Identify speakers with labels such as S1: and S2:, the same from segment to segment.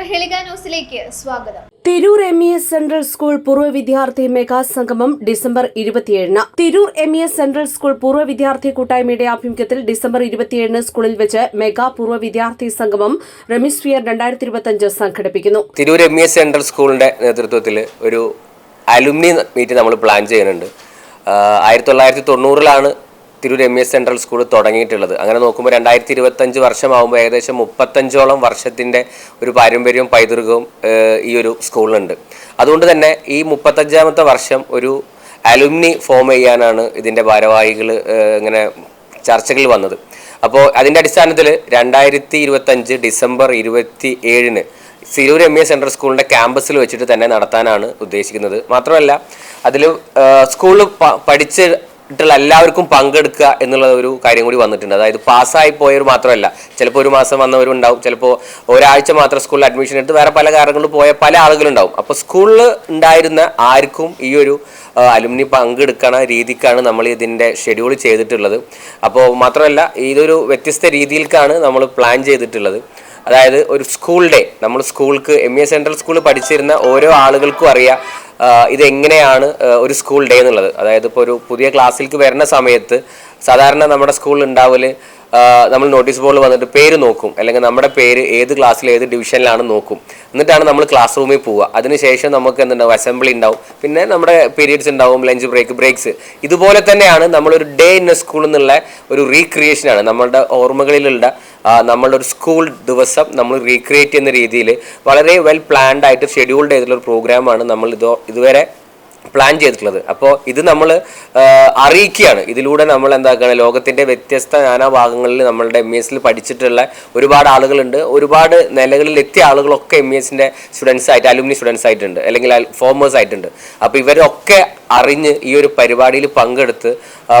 S1: Prahelika ന്യൂസിലേക്ക് സ്വാഗതം.
S2: Tirur M E S central school പൂർവ വിദ്യാർത്ഥി മെഗാ സംഗമം ഡിസംബർ ഇരുപത്തിയേഴിന്. Tirur M E S central school പൂർവ വിദ്യാർത്ഥി കൂട്ടായ്മയുടെ ആഭിമുഖ്യത്തിൽ ഡിസംബർ ഇരുപത്തിയേഴിന് സ്കൂളിൽ വെച്ച് മെഗാ പൂർവ വിദ്യാർത്ഥി സംഗമം റെമിസ്ഫിയർ രണ്ടായിരത്തി ഇരുപത്തിയഞ്ച് സംഘടിപ്പിക്കുന്നു.
S3: Tirur M E S central സ്കൂളിന്റെ നേതൃത്വത്തിൽ ഒരു അലുമിനി മീറ്റ് നമ്മൾ പ്ലാൻ ചെയ്യുന്നുണ്ട്. ആയിരത്തി തൊള്ളായിരത്തി തൊണ്ണൂറിലാണ് Tirur M S central school തുടങ്ങിയിട്ടുള്ളത്. അങ്ങനെ നോക്കുമ്പോൾ രണ്ടായിരത്തി ഇരുപത്തഞ്ച് വർഷമാകുമ്പോൾ ഏകദേശം മുപ്പത്തഞ്ചോളം വർഷത്തിന്റെ ഒരു പാരമ്പര്യവും പൈതൃകവും ഈ ഒരു സ്കൂളിനുണ്ട് അതുകൊണ്ട് തന്നെ ഈ മുപ്പത്തഞ്ചാമത്തെ വർഷം ഒരു അലുമിനി ഫോം ചെയ്യാനാണ് ഇതിന്റെ ഭാരവാഹികൾ ഇങ്ങനെ ചർച്ചകളിൽ വന്നത്. അപ്പോൾ അതിന്റെ അടിസ്ഥാനത്തിൽ രണ്ടായിരത്തി ഇരുപത്തഞ്ച് ഡിസംബർ ഇരുപത്തി ഏഴിന് സിരൂർ എം എ സെൻട്രൽ സ്കൂളിന്റെ ക്യാമ്പസിൽ വെച്ചിട്ട് തന്നെ നടത്താനാണ് ഉദ്ദേശിക്കുന്നത്. മാത്രമല്ല അതിൽ സ്കൂളിൽ പഠിച്ചിട്ടുള്ള എല്ലാവർക്കും പങ്കെടുക്കുക എന്നുള്ള ഒരു കാര്യം കൂടി വന്നിട്ടുണ്ട്. അതായത് പാസ്സായി പോയവർ മാത്രമല്ല ചിലപ്പോൾ ഒരു മാസം വന്നവരുണ്ടാവും ചിലപ്പോൾ ഒരാഴ്ച മാത്രം സ്കൂളിൽ അഡ്മിഷൻ എടുത്ത് വേറെ പല കാരണങ്ങളും പോയ പല ആളുകളുണ്ടാവും അപ്പോൾ സ്കൂളിൽ ഉണ്ടായിരുന്ന ആർക്കും ഈ ഒരു അലുമിനി പങ്കെടുക്കണ രീതിക്കാണ് നമ്മൾ ഇതിന്റെ ഷെഡ്യൂൾ ചെയ്തിട്ടുള്ളത്. അപ്പോൾ മാത്രമല്ല ഇതൊരു വ്യത്യസ്ത രീതിയിലേക്കാണ് നമ്മൾ പ്ലാൻ ചെയ്തിട്ടുള്ളത്. അതായത് ഒരു സ്കൂൾ ഡേ നമ്മൾ സ്കൂൾക്ക് എം എ സെൻട്രൽ സ്കൂളിൽ പഠിച്ചിരുന്ന ഓരോ ആളുകൾക്കും അറിയാം ഇതെങ്ങനെയാണ് ഒരു സ്കൂൾ ഡേ എന്നുള്ളത്? അതായത് ഇപ്പോൾ ഒരു പുതിയ ക്ലാസ്സിലേക്ക് വരുന്ന സമയത്ത് സാധാരണ നമ്മുടെ സ്കൂളിൽ ഉണ്ടാവൽ നമ്മൾ നോട്ടീസ് ബോർഡിൽ വന്നിട്ട് പേര് നോക്കും. അല്ലെങ്കിൽ നമ്മുടെ പേര് ഏത് ക്ലാസ്സിൽ ഏത് ഡിവിഷനിലാണ് നോക്കും. എന്നിട്ടാണ് നമ്മൾ ക്ലാസ് റൂമിൽ പോവുക. അതിനുശേഷം നമുക്ക് എന്തുണ്ടാവും? അസംബ്ലി ഉണ്ടാവും. പിന്നെ നമ്മുടെ പീരീഡ്സ് ഉണ്ടാവും. ലഞ്ച് ബ്രേക്ക് ബ്രേക്സ് ഇതുപോലെ തന്നെയാണ് നമ്മളൊരു ഡേ ഇൻ എ സ്കൂൾ എന്നുള്ള ഒരു റീക്രിയേഷനാണ് നമ്മളുടെ ഓർമ്മകളിലുള്ള നമ്മളുടെ ഒരു സ്കൂൾ ദിവസം നമ്മൾ റീക്രിയേറ്റ് ചെയ്യുന്ന രീതിയിൽ വളരെ വെൽ പ്ലാൻഡ് ആയിട്ട് ഷെഡ്യൂൾഡ് ചെയ്തിട്ടുള്ള ഒരു പ്രോഗ്രാമാണ് നമ്മൾ ഇതോ ഇതുവരെ പ്ലാൻ ചെയ്തിട്ടുള്ളത്. അപ്പോൾ ഇത് നമ്മൾ അറിയിക്കുകയാണ്. ഇതിലൂടെ നമ്മൾ എന്താക്കുകയാണ് ലോകത്തിന്റെ വ്യത്യസ്ത നാനാ ഭാഗങ്ങളിൽ നമ്മളുടെ എം എസിൽ പഠിച്ചിട്ടുള്ള ഒരുപാട് ആളുകളുണ്ട്. ഒരുപാട് നിലകളിൽ എത്തിയ ആളുകളൊക്കെ എം എസിന്റെ സ്റ്റുഡൻസ് ആയിട്ട് അലുമിനി സ്റ്റുഡൻസ് ആയിട്ടുണ്ട്. അല്ലെങ്കിൽ ഫോമേഴ്സ് ആയിട്ടുണ്ട്. അപ്പോൾ ഇവരൊക്കെ അറിഞ്ഞ് ഈ ഒരു പരിപാടിയിൽ പങ്കെടുത്ത്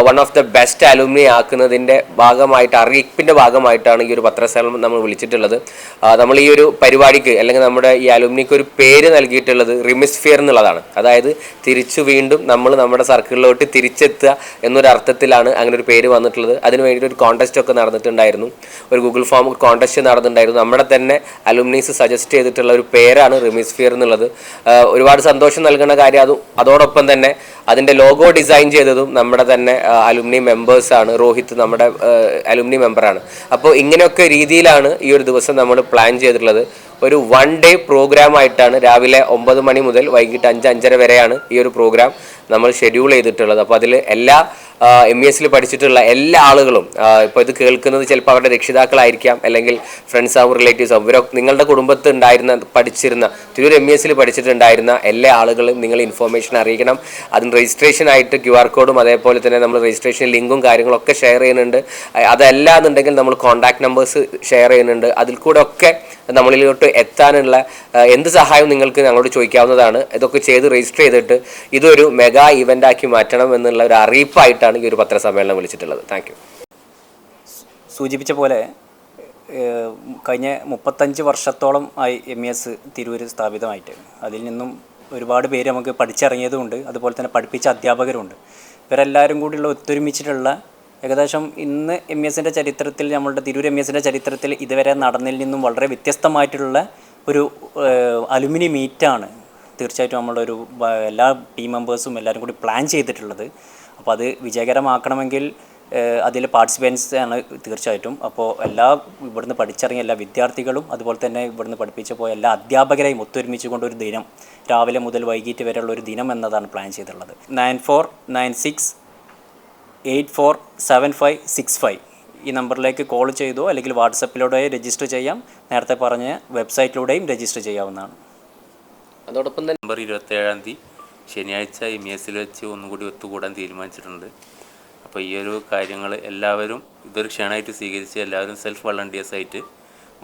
S3: one of the best alumni ആക്കുന്നതിന്റെ ഭാഗമായിട്ട് അറിയിപ്പിന്റെ ഭാഗമായിട്ടാണ് ഈ ഒരു പത്രസേവനം നമ്മൾ വിളിച്ചിട്ടുള്ളത്. നമ്മൾ ഈ ഒരു പരിപാടിക്ക് അല്ലെങ്കിൽ നമ്മുടെ ഈ അലുമിനിക്ക് ഒരു പേര് നൽകിയിട്ടുള്ളത് റിമിസ്ഫിയർ എന്നുള്ളതാണ്. അതായത് തിരിച്ചു വീണ്ടും നമ്മൾ നമ്മുടെ സർക്കിളിലോട്ട് തിരിച്ചെത്തുക എന്നൊരു അർത്ഥത്തിലാണ് അങ്ങനെ ഒരു പേര് വന്നിട്ടുള്ളത്. അതിന് വേണ്ടിയിട്ട് ഒരു കോൺടെസ്റ്റ് ഒക്കെ നടന്നിട്ടുണ്ടായിരുന്നു. ഒരു ഗൂഗിൾ ഫോം കോൺടെസ്റ്റ് നടന്നിട്ടുണ്ടായിരുന്നു. നമ്മുടെ തന്നെ അലുമിനീസ് സജസ്റ്റ് ചെയ്തിട്ടുള്ള ഒരു പേരാണ് റിമിസ്ഫിയർ എന്നുള്ളത്. ഒരുപാട് സന്തോഷം നൽകുന്ന കാര്യം അതും അതോടൊപ്പം തന്നെ അതിന്റെ ലോഗോ ഡിസൈൻ ചെയ്തതും നമ്മുടെ തന്നെ അലുമിനി മെമ്പേഴ്സാണ് രോഹിത് നമ്മുടെ അലുമിനി മെമ്പറാണ് അപ്പോൾ ഇങ്ങനെയൊക്കെ രീതിയിലാണ് ഈ ഒരു ദിവസം നമ്മൾ പ്ലാൻ ചെയ്തിട്ടുള്ളത്. ഒരു വൺ ഡേ പ്രോഗ്രാം ആയിട്ടാണ് രാവിലെ ഒമ്പത് മണി മുതൽ വൈകിട്ട് അഞ്ച് അഞ്ചര വരെയാണ് ഈ ഒരു പ്രോഗ്രാം നമ്മൾ ഷെഡ്യൂൾ ചെയ്തിട്ടുള്ളത്. അപ്പോൾ അതിൽ എല്ലാ എം ഇ എസിൽ പഠിച്ചിട്ടുള്ള എല്ലാ ആളുകളും ഇപ്പോൾ ഇത് കേൾക്കുന്നത് ചിലപ്പോൾ അവരുടെ രക്ഷിതാക്കളായിരിക്കാം അല്ലെങ്കിൽ ഫ്രണ്ട്സ് ആവും റിലേറ്റീവ്സ് ആവും. ഇവരൊക്കെ നിങ്ങളുടെ കുടുംബത്തിൽ ഉണ്ടായിരുന്ന പഠിച്ചിരുന്ന തിരൂർ എം ഇ എസിൽ പഠിച്ചിട്ടുണ്ടായിരുന്ന എല്ലാ ആളുകളും നിങ്ങൾ ഇൻഫോർമേഷൻ അറിയിക്കണം. അതിന് രജിസ്ട്രേഷൻ ആയിട്ട് ക്യു ആർ കോഡും അതേപോലെ തന്നെ നമ്മൾ രജിസ്ട്രേഷൻ ലിങ്കും കാര്യങ്ങളൊക്കെ ഷെയർ ചെയ്യുന്നുണ്ട്. അതല്ല എന്നുണ്ടെങ്കിൽ നമ്മൾ കോൺടാക്ട് നമ്പേഴ്സ് ഷെയർ ചെയ്യുന്നുണ്ട്. അതിൽ കൂടെ ഒക്കെ നമ്മളിലോട്ട് എത്താനുള്ള എന്ത് സഹായം നിങ്ങൾക്ക് ഞങ്ങളോട് ചോദിക്കാവുന്നതാണ്. ഇതൊക്കെ ചെയ്ത് രജിസ്റ്റർ ചെയ്തിട്ട് ഇതൊരു മെഗാ ഇവന്റ് ആക്കി മാറ്റണം എന്നുള്ള ഒരു അറിയിപ്പായിട്ടാണ് ഈ ഒരു പത്രസമ്മേളനം വിളിച്ചിട്ടുള്ളത്. താങ്ക്
S4: സൂചിപ്പിച്ച പോലെ കഴിഞ്ഞ മുപ്പത്തഞ്ച് വർഷത്തോളം ആയി എം എസ് തിരൂർ സ്ഥാപിതമായിട്ട്. അതിൽ നിന്നും ഒരുപാട് പേര് നമുക്ക് പഠിച്ചിറങ്ങിയതുമുണ്ട്. അതുപോലെ തന്നെ പഠിപ്പിച്ച അധ്യാപകരുമുണ്ട്. ഇവരെല്ലാവരും കൂടിയുള്ള ഒത്തൊരുമിച്ചിട്ടുള്ള ഏകദേശം ഇന്ന് എം എസിന്റെ ചരിത്രത്തിൽ നമ്മളുടെ തിരൂർ എം എസിന്റെ ചരിത്രത്തിൽ ഇതുവരെ നടന്നതിൽ നിന്നും വളരെ വ്യത്യസ്തമായിട്ടുള്ള ഒരു അലുമിനി മീറ്റാണ് തീർച്ചയായിട്ടും നമ്മളൊരു എല്ലാ ടീം മെമ്പേഴ്സും എല്ലാവരും കൂടി പ്ലാൻ ചെയ്തിട്ടുള്ളത്. അപ്പോൾ അത് വിജയകരമാക്കണമെങ്കിൽ അതിൽ പാർട്ടിസിപ്പൻസ് ആണ് തീർച്ചയായിട്ടും. അപ്പോൾ എല്ലാ ഇവിടുന്ന് പഠിച്ചിറങ്ങിയ എല്ലാ വിദ്യാർത്ഥികളും അതുപോലെ തന്നെ ഇവിടുന്ന് പഠിപ്പിച്ചു പോയ എല്ലാ അധ്യാപകരെയും ഒത്തൊരുമിച്ച് കൊണ്ടൊരു ദിനം രാവിലെ മുതൽ വൈകിട്ട് വരെയുള്ള ഒരു ദിനം എന്നതാണ് പ്ലാൻ ചെയ്തിട്ടുള്ളത്. Nine four nine six eight four seven five six five ഈ നമ്പറിലേക്ക് കോൾ ചെയ്തോ അല്ലെങ്കിൽ വാട്സപ്പിലൂടെ രജിസ്റ്റർ ചെയ്യാം. നേരത്തെ പറഞ്ഞ വെബ്സൈറ്റിലൂടെയും രജിസ്റ്റർ ചെയ്യാവുന്നതാണ്.
S3: അതോടൊപ്പം തന്നെ
S5: നമ്പർ ഇരുപത്തേഴാം തീയതി. ശനിയാഴ്ച എം എസിൽ വെച്ച് ഒന്നുകൂടി ഒത്തുകൂടാൻ തീരുമാനിച്ചിട്ടുണ്ട്. അപ്പോൾ ഈ ഒരു കാര്യങ്ങൾ എല്ലാവരും ഇതൊരു ക്ഷണമായിട്ട് സ്വീകരിച്ച് എല്ലാവരും സെൽഫ് വളണ്ടിയേഴ്സ് ആയിട്ട്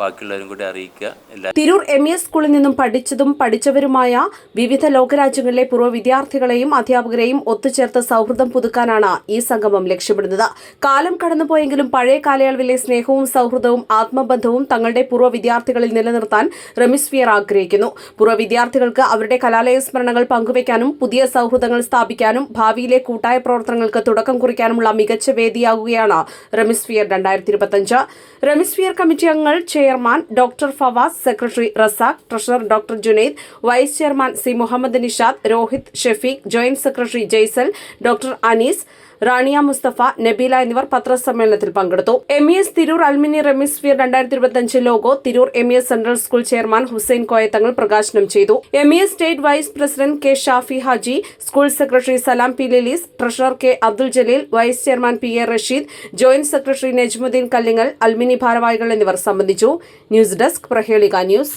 S5: ബാക്കിയുള്ളവരും കൂടി അറിയിക്കുക. എല്ലാ
S2: തിരൂർ എം ഇ എസ് സ്കൂളിൽ നിന്നും പഠിച്ചതും പഠിച്ചവരുമായ വിവിധ ലോകരാജ്യങ്ങളിലെ പൂർവ വിദ്യാർത്ഥികളെയും അധ്യാപകരെയും ഒത്തുചേർത്ത് സൗഹൃദം പുതുക്കാനാണ് ഈ സംഗമം ലക്ഷ്യമിടുന്നത്. കാലം കടന്നുപോയെങ്കിലും പഴയ കാലയളവിലെ സ്നേഹവും സൗഹൃദവും ആത്മബന്ധവും തങ്ങളുടെ പൂർവ വിദ്യാർത്ഥികളിൽ നിലനിർത്താൻ റെമിസ്ഫിയർ ആഗ്രഹിക്കുന്നു. പൂർവ വിദ്യാർത്ഥികൾക്ക് അവരുടെ കലാലയ സ്മരണകൾ പങ്കുവയ്ക്കാനും പുതിയ സൗഹൃദങ്ങൾ സ്ഥാപിക്കാനും ഭാവിയിലെ കൂട്ടായ പ്രവർത്തനങ്ങൾക്ക് തുടക്കം കുറിക്കാനുമുള്ള മികച്ച വേദിയാകുകയാണ് റെമിസ്ഫിയർ രണ്ടായിരത്തി ഇരുപത്തിയഞ്ച് റെമിസ്ഫിയർ കമ്മിറ്റി അംഗങ്ങൾ chairman doctor Fawaz secretary Razak treasurer doctor Junaid vice chairman C Muhammad Nishad Rohit Shafeeq joint secretary Jaisal doctor Anees Rania Mustafa Nabeela എന്നിവർ പത്രസമ്മേളനത്തിൽ പങ്കെടുത്തു. M S Tirur alumni Remisphere രണ്ടായിരത്തി ഇരുപത്തിയഞ്ച് logo Tirur M S central school chairman Hussain Koyathangal പ്രകാശനം ചെയ്തു. M S state vice president K Shafi Haji school secretary Salam P ലിലീസ് treasurer K Abdul Jaleel vice chairman P A Rasheed joint secretary Najmuddin Kallingal alumni ഭാരവാഹികൾ എന്നിവർ സംബന്ധിച്ചു. News desk Prahelika news.